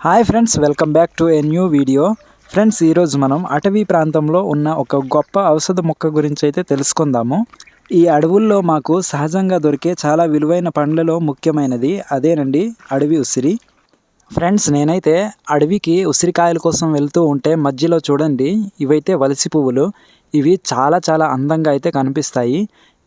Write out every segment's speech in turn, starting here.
Hi friends welcome back to a new video. Friends ఈరోజు మనం అటవీ ప్రాంతంలో ఉన్న ఒక గొప్ప ఔషధ మొక్క గురించి అయితే తెలుసుకుందాము. ఈ అడవుల్లో మాకు సహజంగా దొరికే చాలా విలువైన పండ్లలో ముఖ్యమైనది అదేనండి అడవి ఉసిరి. ఫ్రెండ్స్ నేనైతే అడవికి ఉసిరికాయల కోసం వెళ్తూ ఉంటే మధ్యలో చూడండి ఇవైతే వలసి పువ్వులు. ఇవి చాలా చాలా అందంగా అయితే కనిపిస్తాయి.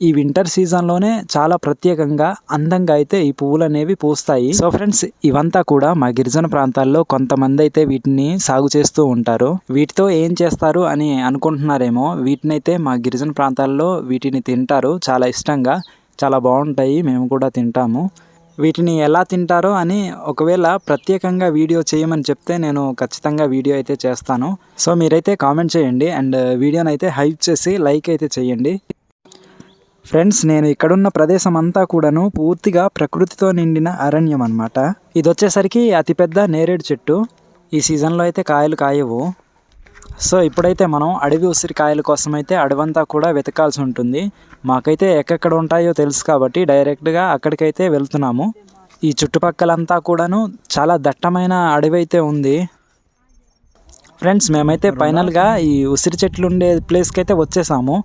ఈ వింటర్ సీజన్లోనే చాలా ప్రత్యేకంగా అందంగా అయితే ఈ పువ్వులు అనేవి పూస్తాయి. సో ఫ్రెండ్స్ ఇవంతా కూడా మా గిరిజన ప్రాంతాల్లో కొంతమంది అయితే వీటిని సాగు చేస్తూ ఉంటారు. వీటితో ఏం చేస్తారు అని అనుకుంటున్నారేమో వీటినైతే మా గిరిజన ప్రాంతాల్లో వీటిని తింటారు. చాలా ఇష్టంగా చాలా బాగుంటాయి మేము కూడా తింటాము. వీటిని ఎలా తింటారో అని ఒకవేళ ప్రత్యేకంగా వీడియో చేయమని చెప్తే నేను ఖచ్చితంగా వీడియో అయితే చేస్తాను. సో మీరైతే కామెంట్ చేయండి అండ్ వీడియోని అయితే హైప్ చేసి లైక్ అయితే చేయండి. ఫ్రెండ్స్ నేను ఇక్కడున్న ప్రదేశం అంతా కూడాను పూర్తిగా ప్రకృతితో నిండిన అరణ్యం అనమాట ఇది వచ్చేసరికి అతిపెద్ద నేరేడు చెట్టు. ఈ సీజన్లో అయితే కాయలు కాయవు. సో ఇప్పుడైతే మనం అడవి ఉసిరికాయల కోసం అయితే అడవంతా కూడా వెతకాల్సి ఉంటుంది. మాకైతే ఎక్కడెక్కడ ఉంటాయో తెలుసు కాబట్టి డైరెక్ట్గా అక్కడికైతే వెళ్తున్నాము. ఈ చుట్టుపక్కలంతా కూడాను చాలా దట్టమైన అడవి అయితే ఉంది. ఫ్రెండ్స్ మేమైతే ఫైనల్గా ఈ ఉసిరి చెట్లు ఉండే ప్లేస్కి అయితే వచ్చేసాము.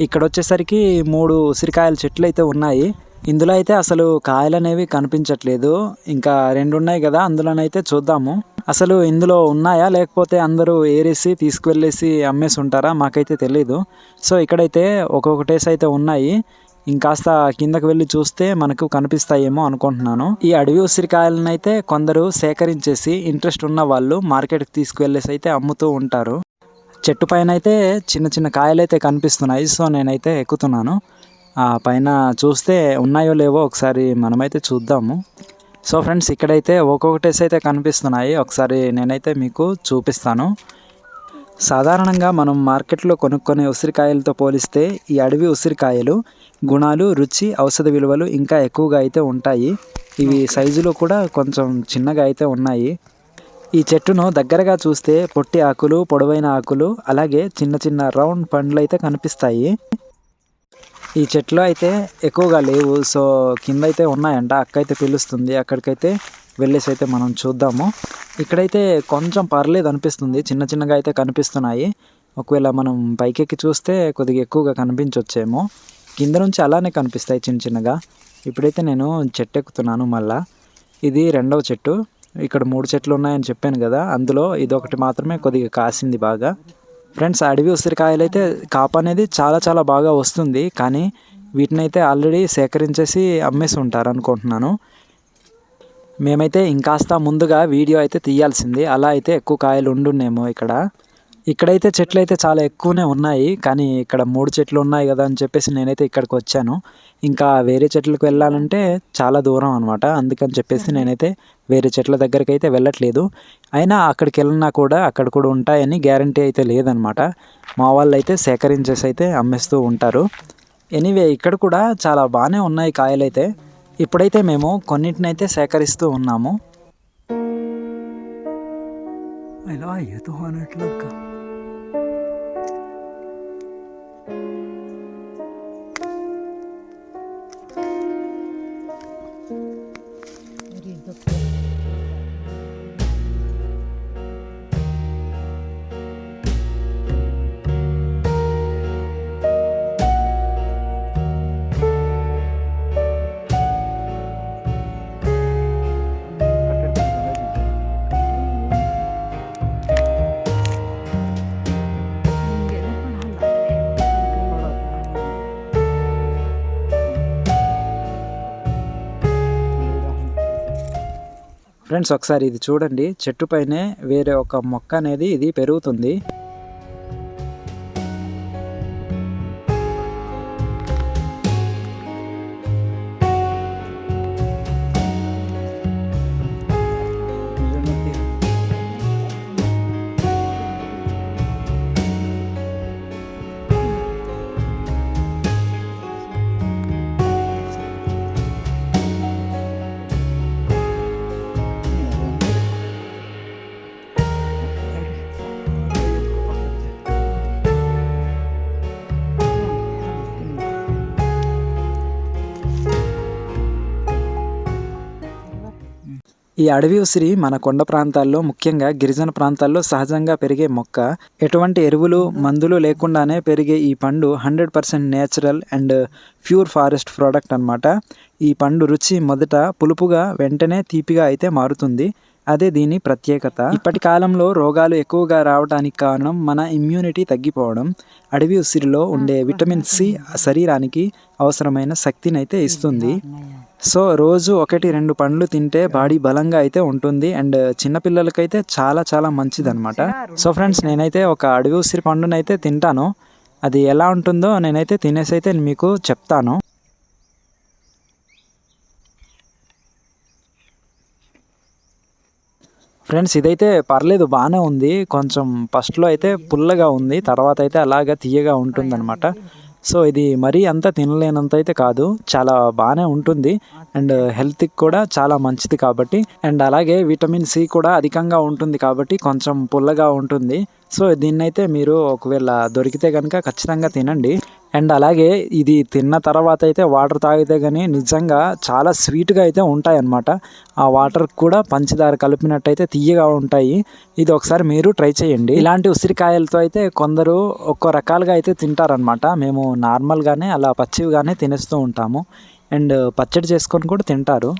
ఇక్కడ వచ్చేసరికి మూడు ఉసిరికాయల చెట్లు అయితే ఉన్నాయి. ఇందులో అయితే అసలు కాయలు అనేవి కనిపించట్లేదు. ఇంకా రెండు ఉన్నాయి కదా అందులోనైతే చూద్దాము. అసలు ఇందులో ఉన్నాయా? లేకపోతే అందరూ ఏరేసి తీసుకువెళ్ళేసి అమ్మేసి ఉంటారా మాకైతే తెలీదు. సో ఇక్కడైతే ఒక్కొక్కటేసి అయితే ఉన్నాయి. ఇంకాస్త కిందకు వెళ్ళి చూస్తే మనకు కనిపిస్తాయేమో అనుకుంటున్నాను. ఈ అడవి ఉసిరికాయలను అయితే కొందరు సేకరించేసి ఇంట్రెస్ట్ ఉన్న వాళ్ళు మార్కెట్కి తీసుకువెళ్ళేసి అయితే అమ్ముతూ ఉంటారు. చెట్టు పైన అయితే చిన్న చిన్న కాయలు అయితే కనిపిస్తున్నాయి. సో నేనైతే ఎక్కుతున్నాను. ఆ పైన చూస్తే ఉన్నాయో లేవో ఒకసారి మనమైతే చూద్దాము. సో ఫ్రెండ్స్ ఇక్కడైతే ఒక్కొక్కటేసి అయితే కనిపిస్తున్నాయి. ఒకసారి నేనైతే మీకు చూపిస్తాను. సాధారణంగా మనం మార్కెట్లో కొనుక్కునే ఉసిరికాయలతో పోలిస్తే ఈ అడవి ఉసిరికాయలు గుణాలు రుచి ఔషధ విలువలు ఇంకా ఎక్కువగా అయితే ఉంటాయి. ఇవి సైజులో కూడా కొంచెం చిన్నగా అయితే ఉన్నాయి. ఈ చెట్టును దగ్గరగా చూస్తే పొట్టి ఆకులు పొడవైన ఆకులు అలాగే చిన్న చిన్న రౌండ్ పండ్లు అయితే కనిపిస్తాయి. ఈ చెట్లు అయితే ఎక్కువగా లేవు. సో కింద అయితే ఉన్నాయంట. అక్క అయితే పిలుస్తుంది అక్కడికైతే వెళ్ళేసి అయితే మనం చూద్దాము. ఇక్కడైతే కొంచెం పర్లేదు అనిపిస్తుంది. చిన్న చిన్నగా అయితే కనిపిస్తున్నాయి. ఒకవేళ మనం పైకెక్కి చూస్తే కొద్దిగా ఎక్కువగా కనిపించవచ్చేమో కింద నుంచి అలానే కనిపిస్తాయి చిన్న చిన్నగా. ఇప్పుడైతే నేను చెట్టు ఎక్కుతున్నాను మళ్ళా. ఇది రెండవ చెట్టు. ఇక్కడ మూడు చెట్లు ఉన్నాయని చెప్పాను కదా అందులో ఇదొకటి మాత్రమే కొద్దిగా కాసింది బాగా. ఫ్రెండ్స్ అడవి ఉసిరికాయలు అయితే కాపు అనేది చాలా చాలా బాగా వస్తుంది కానీ వీటినైతే ఆల్రెడీ సేకరించేసి అమ్మేసి ఉంటారు అనుకుంటున్నాను. మేమైతే ఇంకాస్త ముందుగా వీడియో అయితే తీయాల్సింది అలా అయితే ఎక్కువ కాయలు ఉండున్నేమో ఇక్కడ. ఇక్కడైతే చెట్లు అయితే చాలా ఎక్కువనే ఉన్నాయి కానీ ఇక్కడ మూడు చెట్లు ఉన్నాయి కదా అని చెప్పేసి నేనైతే ఇక్కడికి వచ్చాను. ఇంకా వేరే చెట్లకు వెళ్ళాలంటే చాలా దూరం అనమాట అందుకని చెప్పేసి నేనైతే వేరే చెట్ల దగ్గరికి అయితే వెళ్ళట్లేదు. అయినా అక్కడికి వెళ్ళినా కూడా అక్కడ కూడా ఉంటాయని గ్యారంటీ అయితే లేదనమాట మా వాళ్ళు అయితే సేకరించేసి అయితే అమ్మేస్తూ ఉంటారు. ఎనీవే ఇక్కడ కూడా చాలా బాగానే ఉన్నాయి కాయలైతే. ఇప్పుడైతే మేము కొన్నిటినైతే సేకరిస్తూ ఉన్నాము. ఇలా ఏదో అన్నట్లు ఫ్రెండ్స్ ఒకసారి ఇది చూడండి. చెట్టు పైనే వేరే ఒక మొక్క అనేది ఇది పెరుగుతుంది. ఈ అడవి ఉసిరి మన కొండ ప్రాంతాల్లో ముఖ్యంగా గిరిజన ప్రాంతాల్లో సహజంగా పెరిగే మొక్క. ఎటువంటి ఎరువులు మందులు లేకుండానే పెరిగే ఈ పండు hundred percent natural and pure forest product అన్నమాట. ఈ పండు రుచి మొదట పులుపుగా వెంటనే తీపిగా అయితే మారుతుంది. అదే దీని ప్రత్యేకత. ఇప్పటి కాలంలో రోగాలు ఎక్కువగా రావడానికి కారణం మన ఇమ్యూనిటీ తగ్గిపోవడం అడవి ఉసిరిలో ఉండే విటమిన్ సి శరీరానికి అవసరమైన శక్తిని అయితే ఇస్తుంది. సో రోజు ఒకటి రెండు పండ్లు తింటే బాడీ బలంగా అయితే ఉంటుంది అండ్ చిన్నపిల్లలకైతే చాలా చాలా మంచిది అనమాట సో ఫ్రెండ్స్ నేనైతే ఒక అడవి ఉసిరి పండునైతే తింటాను. అది ఎలా ఉంటుందో నేనైతే తినేసి అయితే మీకు చెప్తాను. ఫ్రెండ్స్ ఇదైతే పర్లేదు బాగానే ఉంది. కొంచెం ఫస్ట్లో అయితే పుల్లగా ఉంది. తర్వాత అయితే అలాగా తీయగా ఉంటుందన్నమాట. సో ఇది మరీ అంత తినలేనంత అయితే కాదు. చాలా బాగానే ఉంటుంది. అండ్ హెల్త్కి కూడా చాలా మంచిది కాబట్టి. అండ్ అలాగే విటమిన్ సి కూడా అధికంగా ఉంటుంది కాబట్టి కొంచెం పుల్లగా ఉంటుంది. సో దీన్నైతే మీరు ఒకవేళ దొరికితే కనుక ఖచ్చితంగా తినండి. అండ్ అలాగే ఇది తిన్న తర్వాత అయితే వాటర్ తాగితే కానీ నిజంగా చాలా స్వీట్గా అయితే ఉంటాయి అన్నమాట ఆ వాటర్ కూడా పంచదార కలిపినట్టయితే తీయగా ఉంటాయి. ఇది ఒకసారి మీరు ట్రై చేయండి. ఇలాంటి ఉసిరికాయలతో అయితే కొందరు ఒక్కో రకాలుగా అయితే తింటారనమాట మేము నార్మల్గానే అలా పచ్చివిగానే తినేస్తూ ఉంటాము. అండ్ పచ్చడి చేసుకొని కూడా తింటారు.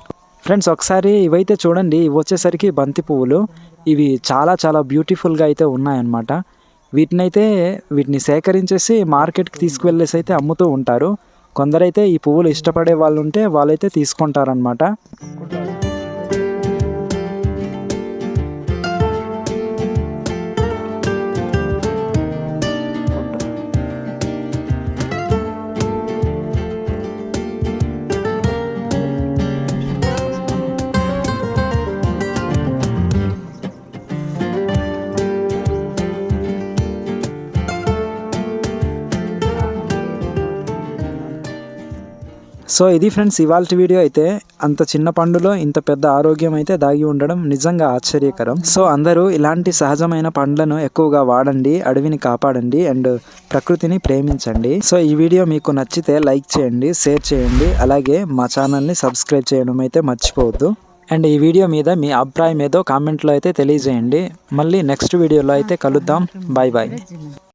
ఫ్రెండ్స్ ఒకసారి ఇవైతే చూడండి. ఇవి వచ్చేసరికి బంతి పువ్వులు ఇవి చాలా చాలా బ్యూటిఫుల్గా అయితే ఉన్నాయన్నమాట. వీటినైతే వీటిని సేకరించేసి మార్కెట్కి తీసుకువెళ్ళేసి అయితే అమ్ముతూ ఉంటారు. కొందరైతే ఈ పువ్వులు ఇష్టపడే వాళ్ళు ఉంటే వాళ్ళైతే తీసుకుంటారనమాట సో ఇది ఫ్రెండ్స్ ఇవాళ వీడియో అయితే అంత చిన్న పండులో ఇంత పెద్ద ఆరోగ్యం అయితే దాగి ఉండడం నిజంగా ఆశ్చర్యకరం. సో అందరూ ఇలాంటి సహజమైన పండ్లను ఎక్కువగా వాడండి అడవిని కాపాడండి అండ్ ప్రకృతిని ప్రేమించండి. సో ఈ వీడియో మీకు నచ్చితే లైక్ చేయండి షేర్ చేయండి అలాగే మా ఛానల్ని సబ్స్క్రైబ్ చేయడం అయితే మర్చిపోవద్దు. అండ్ ఈ వీడియో మీద మీ అభిప్రాయం ఏదో కామెంట్లో అయితే తెలియజేయండి. మళ్ళీ నెక్స్ట్ వీడియోలో అయితే కలుద్దాం. Bye bye